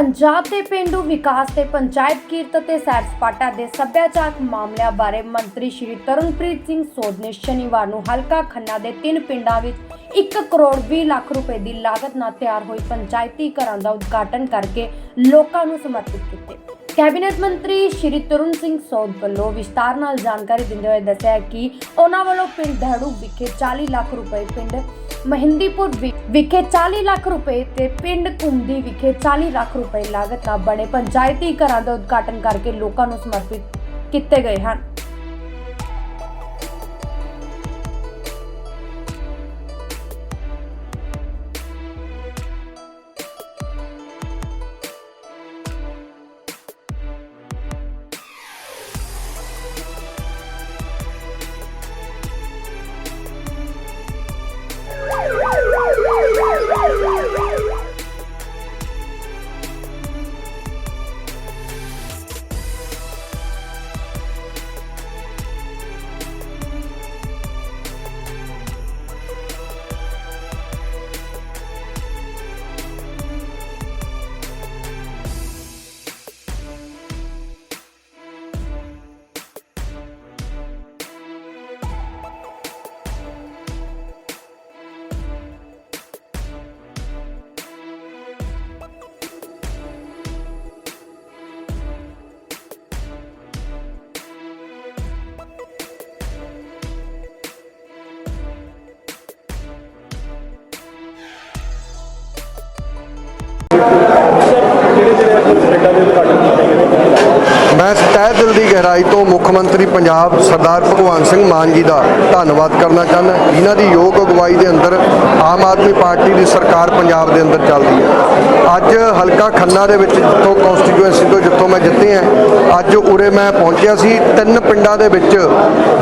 ਪੰਜਾਬ ਦੇ ਪਿੰਡੂ ਵਿਕਾਸ ਤੇ ਪੰਚਾਇਤ ਕੀਰਤ ਅਤੇ ਸੈਰ ਸਪਾਟਾ ਦੇ ਸੱਭਿਆਚਾਰਕ ਮਾਮਲਿਆਂ ਬਾਰੇ ਮੰਤਰੀ ਸ਼੍ਰੀ ਤਰਨਪ੍ਰੀਤ ਸਿੰਘ ਸੋਧ ਨੇ ਸ਼ਨੀਵਾਰ ਨੂੰ ਹਲਕਾ ਖੰਨਾ ਦੇ ਤਿੰਨ ਪਿੰਡਾਂ ਵਿੱਚ 1 ਕਰੋੜ 20 ਲੱਖ ਰੁਪਏ ਦੀ ਲਾਗਤ ਨਾਲ ਤਿਆਰ ਹੋਈ ਪੰਚਾਇਤੀ ਘਰਾਂ ਦਾ ਉਦਘਾਟਨ ਕਰਕੇ ਲੋਕਾਂ ਨੂੰ ਸਮਰਪਿਤ ਕੀਤੇ। ਕੈਬਨਿਟ ਮੰਤਰੀ ਸ਼੍ਰੀ ਤਰੁਣ ਸਿੰਘ ਸੋਧ ਵੱਲੋਂ ਵਿਸਤਾਰ ਨਾਲ ਜਾਣਕਾਰੀ ਦਿੰਦੇ ਹੋਏ ਦੱਸਿਆ ਕਿ ਉਹਨਾਂ ਵੱਲੋਂ ਪਿੰਡ ਦਹੜੂ ਵਿਖੇ 40 ਲੱਖ ਰੁਪਏ ਪਿੰਡ ਮਹਿੰਦੀਪੁਰ ਵਿ- ਵਿਖੇ 40 ਲੱਖ ਰੁਪਏ ਤੇ ਪਿੰਡ ਕੁੰਦੀ ਵਿਖੇ 40 ਲੱਖ ਰੁਪਏ ਲਾਗਤ ਨਾਲ ਬਣੇ ਪੰਚਾਇਤੀ ਘਰਾਂ ਦਾ ਉਦਘਾਟਨ ਕਰਕੇ ਲੋਕਾਂ ਨੂੰ ਸਮਰਪਿਤ ਕੀਤੇ ਗਏ ਹਨ। ਮੈਂ ਤਹਿ ਦਿਲ ਦੀ ਗਹਿਰਾਈ ਤੋਂ ਮੁੱਖ ਮੰਤਰੀ ਪੰਜਾਬ ਸਰਦਾਰ ਭਗਵੰਤ ਸਿੰਘ ਮਾਨ ਜੀ ਦਾ ਧੰਨਵਾਦ ਕਰਨਾ ਚਾਹੁੰਦਾ ਜਿਨ੍ਹਾਂ ਦੀ ਯੋਗ ਅਗਵਾਈ ਦੇ ਅੰਦਰ ਆਮ ਆਦਮੀ ਪਾਰਟੀ ਦੀ ਸਰਕਾਰ ਪੰਜਾਬ ਦੇ ਅੰਦਰ ਚੱਲਦੀ ਹੈ। ਅੱਜ ਹਲਕਾ ਖੰਨਾ ਦੇ ਵਿੱਚ ਜਿੱਥੋਂ ਕਨਸਟੀਟੂਐਂਸੀ ਤੋਂ ਜਿੱਥੋਂ ਮੈਂ ਜਿੱਤੇ ਹਾਂ, ਅੱਜ ਉਰੇ ਮੈਂ ਪਹੁੰਚਿਆ ਸੀ। ਤਿੰਨ ਪਿੰਡਾਂ ਦੇ ਵਿੱਚ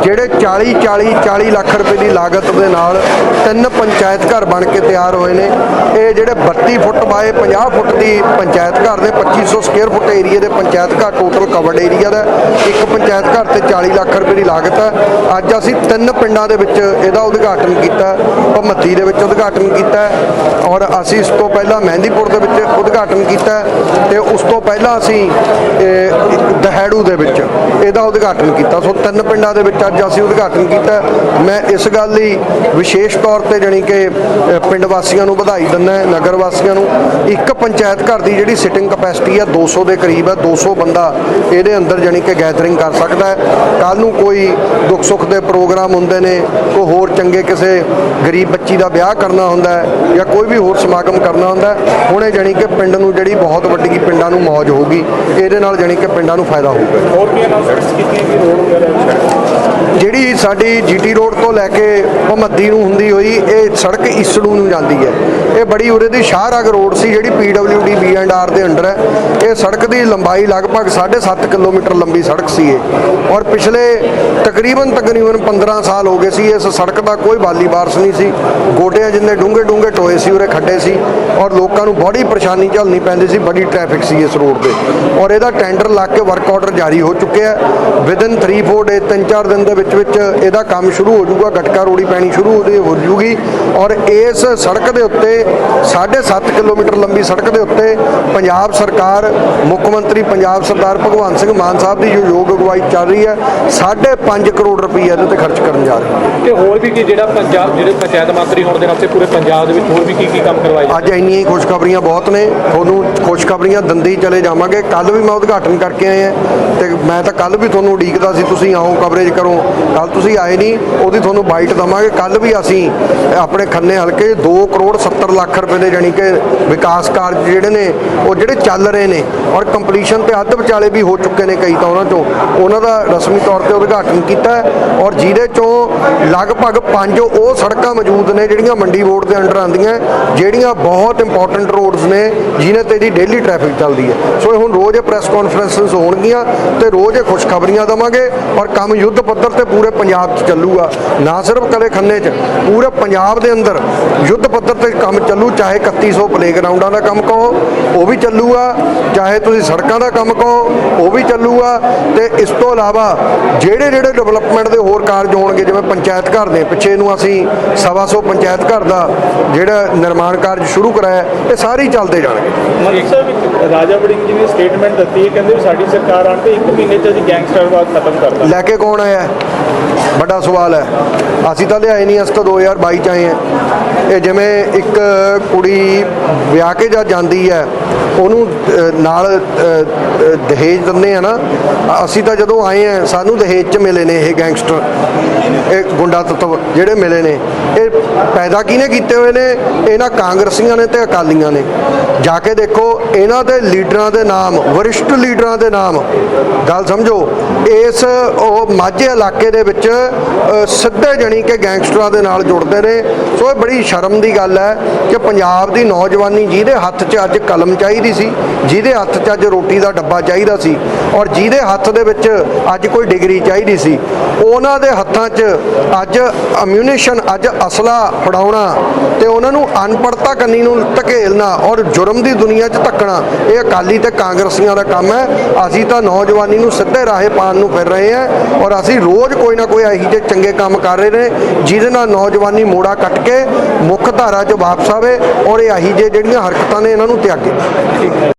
ਜਿਹੜੇ 40 40 40 ਲੱਖ ਰੁਪਏ ਦੀ ਲਾਗਤ ਦੇ ਨਾਲ ਤਿੰਨ ਪੰਚਾਇਤ ਘਰ ਬਣ ਕੇ ਤਿਆਰ ਹੋਏ ਨੇ। ਇਹ ਜਿਹੜੇ 32 ਫੁੱਟ ਬਾਏ 50 ਫੁੱਟ ਦੀ ਪੰਚਾਇਤ ਘਰ ਦੇ 2500 ਸਕੁਅਰ ਫੁੱਟ ਏਰੀਆ ਦੇ ਪੰਚਾਇਤ ਘਰ ਟੋਟਲ ਕਵਰਡ ਏਰੀਆ ਦਾ ਇੱਕ ਪੰਚਾਇਤ ਘਰ ਤੇ 40 ਲੱਖ ਰੁਪਏ ਦੀ ਲਾਗਤ ਹੈ। ਅੱਜ ਅਸੀਂ ਤਿੰਨ ਪਿੰਡਾਂ ਦੇ ਵਿੱਚ ਇਹਦਾ ਉਦਘਾਟਨ ਕੀਤਾ ਭਮੱਤੀ ਦੇ ਵਿੱਚ ਉਦਘਾਟਨ ਕੀਤਾ ਔਰ ਅਸੀਂ ਇਸ ਤੋਂ ਪਹਿਲਾਂ ਮਹਿੰਦੀਪੁਰ ਦੇ ਵਿੱਚ ਉਦਘਾਟਨ ਕੀਤਾ ਤੇ ਉਸ ਤੋਂ ਪਹਿਲਾਂ ਅਸੀਂ ਇਹ, ਦੇ ਵਿੱਚ ਇਹਦਾ ਉਦਘਾਟਨ ਕੀਤਾ। ਸੋ ਤਿੰਨ ਪਿੰਡਾਂ ਦੇ ਵਿੱਚ ਅੱਜ ਅਸੀਂ ਉਦਘਾਟਨ ਕੀਤਾ ਮੈਂ ਇਸ ਗੱਲ ਲਈ ਵਿਸ਼ੇਸ਼ ਤੌਰ ਤੇ ਜਾਣੀ ਕਿ ਪਿੰਡ ਵਾਸੀਆਂ ਨੂੰ ਵਧਾਈ ਦਿੰਦਾ ਨਗਰ ਵਾਸੀਆਂ ਨੂੰ। ਇੱਕ ਪੰਚਾਇਤ ਘਰ ਦੀ ਜਿਹੜੀ ਸਿਟਿੰਗ ਕਪੈਸਿਟੀ ਹੈ 200 ਦੇ ਕਰੀਬ ਹੈ। 200 ਬੰਦਾ ਇਹਦੇ ਅੰਦਰ ਜਾਣੀ ਕਿ ਗੈਦਰਿੰਗ ਕਰ ਸਕਦਾ ਹੈ। ਕੱਲ ਨੂੰ ਕੋਈ ਦੁੱਖ ਸੁੱਖ ਦੇ ਪ੍ਰੋਗਰਾਮ ਹੁੰਦੇ ਨੇ, ਕੋਈ ਹੋਰ ਚੰਗੇ ਕਿਸੇ ਗਰੀਬ ਬੱਚੀ ਦਾ ਵਿਆਹ ਕਰਨਾ ਹੁੰਦਾ ਹੈ ਜਾਂ ਕੋਈ ਵੀ ਹੋਰ ਸਮਾਗਮ ਕਰਨਾ ਹੁੰਦਾ ਹੁਣੇ ਜਾਣੀ ਕਿ ਪਿੰਡ ਨੂੰ ਜਿਹੜੀ ਬਹੁਤ ਵੱਡੀ ਪਿੰਡਾਂ ਨੂੰ ਮੌਜ ਹੋਊਗੀ, ਇਹਦੇ ਨਾਲ ਜਾਣੀ ਕਿ ਪਿੰਡਾਂ ਨੂੰ ਫਾਇਦਾ ਹੋਊਗਾ। ਹੋਰ ਵੀ ਅਨਾਉਂਸਮੈਂਟਸ ਕੀਤੀਆਂ ਕਿ ਰੋਡ ਵਗੈਰਾ ਜਿਹੜੀ ਸਾਡੀ ਜੀਟੀ ਰੋਡ ਤੋਂ ਲੈ ਕੇ ਭਮੱਦੀ ਨੂੰ ਹੁੰਦੀ ਹੋਈ, ਇਹ ਸੜਕ ਇਸੜੂ ਨੂੰ ਜਾਂਦੀ ਹੈ। ਇਹ ਬੜੀ ਉਰੇ ਦੀ ਸ਼ਾਹਰਾਗ ਰੋਡ ਸੀ, ਜਿਹੜੀ ਪੀਡਬਲਯੂਡੀ ਬੀ ਐਂਡ ਆਰ ਦੇ ਅੰਡਰ ਹੈ। ਇਹ ਸੜਕ ਦੀ ਲੰਬਾਈ ਲਗਭਗ 7.5 ਕਿਲੋਮੀਟਰ ਲੰਬੀ ਸੜਕ ਸੀ ਇਹ। ਔਰ ਪਿਛਲੇ ਤਕਰੀਬਨ ਤਕਰੀਬਨ 15 ਸਾਲ ਹੋ ਗਏ ਸੀ, ਇਸ ਸੜਕ ਦਾ ਕੋਈ ਬਾਲੀ ਬਾਰਸ ਨਹੀਂ ਸੀ। ਗੋਡਿਆਂ ਜਿੰਨੇ ਡੂੰਘੇ ਡੂੰਘੇ ਟੋਏ ਸੀ, ਉਰੇ ਖੱਡੇ ਸੀ। ਔਰ ਲੋਕਾਂ ਨੂੰ ਬੜੀ ਪਰੇਸ਼ਾਨੀ ਝੱਲਣੀ ਪੈਂਦੀ ਸੀ, ਬੜੀ ਟ੍ਰੈਫਿਕ ਸੀ ਇਸ ਰੋਡ ਤੇ। ਔਰ ਇਹਦਾ ਟੈਂਡਰ ਲੱਗ ਕੇ ਵਰਕ ਆਰਡਰ ਜਾਰੀ ਹੋ ਚੁੱਕਿਆ ਹੈ। ਵਿਦਨ 3 4 ਡੇ 3-4 ਦਿਨ ਦੇ ਵਿੱਚ ਵਿੱਚ ਇਹਦਾ ਕੰਮ ਸ਼ੁਰੂ ਹੋ ਜਾਊਗਾ ਗਟਕਾ ਰੋੜੀ ਪੈਣੀ ਸ਼ੁਰੂ ਹੋ ਹੋ ਜੂਗੀ ਔਰ ਇਸ ਸੜਕ ਦੇ ਉੱਤੇ 7.5 ਕਿਲੋਮੀਟਰ ਲੰਬੀ ਸੜਕ ਦੇ ਉੱਤੇ ਪੰਜਾਬ ਸਰਕਾਰ ਮੁੱਖ ਮੰਤਰੀ ਪੰਜਾਬ ਸਰਦਾਰ ਭਗਵੰਤ ਸਿੰਘ ਮਾਨ ਸਾਹਿਬ ਦੀ ਜੋ ਯੋਗ ਅਗਵਾਈ ਚੱਲ ਰਹੀ ਹੈ 5.5 ਕਰੋੜ ਰੁਪਏ ਇਹਦੇ ਤੇ ਖਰਚ ਕਰਨ ਜਾ ਰਹੇ ਹਾਂ ਤੇ ਹੋਰ ਵੀ ਕੀ ਜਿਹੜਾ ਪੰਜਾਬ ਜਿਹੜੇ ਪੰਚਾਇਤ ਮੰਤਰੀ ਹੋਣ ਦੇ ਨਾਤੇ ਪੂਰੇ ਪੰਜਾਬ ਦੇ ਵਿੱਚ ਹੋਰ ਵੀ ਕੀ ਕੀ ਕੰਮ ਕਰਵਾਏ? ਅੱਜ ਇੰਨੀਆਂ ਹੀ ਖੁਸ਼ਖਬਰੀਆਂ ਬਹੁਤ ਨੇ ਤੁਹਾਨੂੰ ਖੁਸ਼ਖਬਰੀਆਂ ਦੰਦੀ ਚਲੇ ਜਾਵਾਂਗੇ। ਕੱਲ ਵੀ ਮੈਂ ਉਦਘਾਟਨ ਕਰਕੇ ਆਏ ਆ ਤੇ ਮੈਂ ਤਾਂ ਕੱਲ ਵੀ ਤੁਹਾਨੂੰ ਉਡੀਕਦਾ ਸੀ ਤੁਸੀਂ ਆਓ ਕਵਰੇਜ ਕਰੋ। ਕੱਲ ਤੁਸੀਂ ਆਏ ਨਹੀਂ, ਉਹਦੀ ਤੁਹਾਨੂੰ ਬਾਈਟ ਦਵਾਂਗੇ। ਕੱਲ ਵੀ ਅਸੀਂ ਆਪਣੇ ਖੰਨੇ ਹਲਕੇ 2 ਕਰੋੜ 70 ਲੱਖ ਰੁਪਏ ਦੇ ਜਾਣੀ ਕਿ ਵਿਕਾਸ ਕਾਰਜ ਜਿਹੜੇ ਨੇ, ਉਹ ਜਿਹੜੇ ਚੱਲ ਰਹੇ ਨੇ ਔਰ ਕੰਪਲੀਸ਼ਨ ਤੇ ਅੱਧ ਵਿਚਾਲੇ ਵੀ ਹੋ ਚੁੱਕੇ ਨੇ ਕਈ ਤਾਂ ਉਹਨਾਂ ਚੋਂ। ਉਹਨਾਂ ਦਾ ਰਸਮੀ ਤੌਰ ਤੇ ਉਦਘਾਟਨ ਕੀਤਾ ਔਰ ਜਿਹਦੇ ਚੋਂ ਲਗਭਗ ਪੰਜ ਉਹ ਸੜਕਾਂ ਮੌਜੂਦ ਨੇ ਜਿਹੜੀਆਂ ਮੰਡੀ ਬੋਰਡ ਦੇ ਅੰਡਰ ਆਉਂਦੀਆਂ ਜਿਹੜੀਆਂ ਬਹੁਤ ਇੰਪੋਰਟੈਂਟ ਰੋਡਸ ਨੇ ਜਿਨ੍ਹਾਂ ਤੇ ਦੀ ਡੇਲੀ ਟ੍ਰੈਫਿਕ ਚੱਲਦੀ ਹੈ। ਸੋ ਇਹ ਹੁਣ ਰੋਜ਼ ਇਹ ਪ੍ਰੈਸ ਕਾਨਫਰੰਸਸ ਹੋਣਗੀਆਂ ਤੇ ਰੋਜ਼ ਇਹ ਖੁਸ਼ਖਬਰੀਆਂ ਦਵਾਂਗੇ ਔਰ ਕੰਮ ਯੁੱਧ ਪੱਧਰ ਤੇ ਪੂਰੇ ਪੰਜਾਬ 'ਚ ਚੱਲੂਗਾ। ਨਾ ਸਿਰਫ ਕਲੇ ਖੰਨੇ 'ਚ ਪੂਰੇ ਪੰਜਾਬ ਦੇ ਅੰਦਰ ਯੁੱਧ ਪੱਧਰ ਤੇ ਕੰਮ ਚੱਲੂ ਚਾਹੇ 3100 ਪਲੇਗਰਾਉਂਡਾਂ ਦਾ ਕੰਮ ਕਹੋ ਉਹ ਵੀ ਚੱਲੂਗਾ। ਚਾਹੇ ਤੁਸੀਂ ਸੜਕਾਂ ਦਾ ਕੰਮ ਕਹੋ ਉਹ ਵੀ ਚੱਲੂਗਾ। ਤੇ ਇਸ ਤੋਂ ਇਲਾਵਾ ਜਿਹੜੇ ਜਿਹੜੇ ਡਿਵੈਲਪਮੈਂਟ ਦੇ ਹੋਰ ਕਾਰਜ ਹੋਣਗੇ ਜਿਵੇਂ ਪੰਚਾਇਤ ਘਰ ਦੇ ਪਿੱਛੇ ਨੂੰ ਅਸੀਂ ਸਵਾ ਸੌ ਪੰਚਾਇਤ ਘਰ ਦਾ ਜਿਹੜਾ ਨਿਰਮਾਣ ਕਾਰਜ ਸ਼ੁਰੂ ਕਰਾਇਆ ਇਹ ਸਾਰੇ ਚੱਲਦੇ ਜਾਣਗੇ। ਮਲਿਕ ਸਾਹਿਬ ਇੱਕ ਰਾਜਾ ਵੜਿੰਗ ਜੀ ਨੇ ਸਟੇਟਮੈਂਟ ਦਿੱਤੀ ਹੈ ਕਹਿੰਦੇ ਸਾਡੀ ਸਰਕਾਰ ਆਉਣ ਤੇ 1 ਮਹੀਨੇ ਚ ਅਸੀਂ ਗੈਂਗਸਟਰਵਾਦ ਖਤਮ ਕਰਤਾ ਲੈ ਕੇ ਕੌਣ ਆਇਆ? ਵੱਡਾ ਸਵਾਲ ਹੈ। ਅਸੀਂ ਤਾਂ ਲਿਆਏ ਨਹੀਂ, ਅਸੀਂ ਤਾਂ 2022 ਚ ਆਏ ਹਾਂ। ਇਹ ਜਿਵੇਂ ਇੱਕ ਕੁੜੀ ਵਿਆਹ ਕੇ ਜਦ ਜਾਂਦੀ ਹੈ ਉਹਨੂੰ ਨਾਲ ਦਹੇਜ ਦਿੰਦੇ ਆ ਨਾ, ਅਸੀਂ ਤਾਂ ਜਦੋਂ ਆਏ ਆ, ਸਾਨੂੰ ਦਹੇਜ ਚ ਮਿਲੇ ਨੇ ਇਹ ਗੈਂਗਸਟਰ, ਇਹ ਗੁੰਡਾ ਤੱਤਵ ਜਿਹੜੇ ਮਿਲੇ ਨੇ। ਇਹ ਪੈਦਾ ਕਿਹਨੇ ਕੀਤੇ ਹੋਏ ਨੇ? ਇਹਨਾਂ ਕਾਂਗਰਸੀਆਂ ਨੇ ਤੇ ਅਕਾਲੀਆਂ ਨੇ। ਜਾ ਕੇ ਦੇਖੋ, ਇਹਨਾਂ ਦੇ ਲੀਡਰਾਂ ਦੇ ਨਾਮ, ਵਰਿਸ਼ਟ ਲੀਡਰਾਂ ਦੇ ਨਾਮ, ਗੱਲ ਸਮਝੋ, ਇਸ ਉਹ ਮਾਝੇ ਇਲਾਕੇ ਦੇ ਵਿੱਚ ਸਿੱਧੇ ਜਣੀ ਕਿ ਗੈਂਗਸਟਰਾਂ ਦੇ ਨਾਲ ਜੁੜਦੇ ਨੇ। ਸੋ ਇਹ ਬੜੀ ਸ਼ਰਮ ਦੀ ਗੱਲ ਹੈ ਕਿ ਪੰਜਾਬ ਦੀ ਨੌਜਵਾਨੀ ਜਿਹਦੇ ਹੱਥ 'ਚ ਅੱਜ ਕਲਮ ਚਾਹੀਦੀ ਸੀ, ਜਿਹਦੇ ਹੱਥ 'ਚ ਅੱਜ ਰੋਟੀ ਦਾ ਡੱਬਾ ਚਾਹੀਦਾ ਸੀ ਔਰ ਜਿਹਦੇ ਹੱਥ ਦੇ ਵਿੱਚ ਅੱਜ ਕੋਈ ਡਿਗਰੀ ਚਾਹੀਦੀ ਸੀ, ਉਹਨਾਂ ਦੇ ਹੱਥਾਂ 'ਚ ਅੱਜ ਅਮਿਊਨੇਸ਼ਨ ਅੱਜ ਅਸਲਾ ਫੜਾਉਣਾ ਤੇ ਉਹਨਾਂ ਨੂੰ ਅਨਪੜਤਾ ਕੰਨੀ ਨੂੰ ਧਕੇਲਣਾ ਔਰ ਜੁਰਮ ਦੀ ਦੁਨੀਆ 'ਚ ਧੱਕਣਾ, ਇਹ ਅਕਾਲੀ ਤੇ ਕਾਂਗਰਸੀਆਂ ਦਾ ਕੰਮ ਹੈ। ਅਸੀਂ ਤਾਂ ਨੌਜਵਾਨੀ ਨੂੰ ਸਿੱਧੇ ਰਾਹੇ ਪਾਣ ਨੂੰ ਫਿਰ ਰਹੇ ਹਾਂ ਔਰ ਅਸੀਂ ਰੋਜ਼ ਕੋਈ ਨਾ ਕੋਈ ਇਹੋ ਜਿਹੇ ਚੰਗੇ ਕੰਮ ਕਰ ਰਹੇ ਨੇ, ਜਿਹਦੇ ਨਾਲ ਨੌਜਵਾਨੀ ਮੋੜਾ ਕੱਟ ਕੇ ਮੁੱਖ ਧਾਰਾ 'ਚ ਵਾਪਸ ਆਵੇ ਔਰ ਇਹ ਇਹੋ ਜਿਹੇ ਜਿਹੜੀਆਂ ਹਰਕਤਾਂ ਨੇ ਇਹਨਾਂ ਨੂੰ ਤਿਆਗੇ।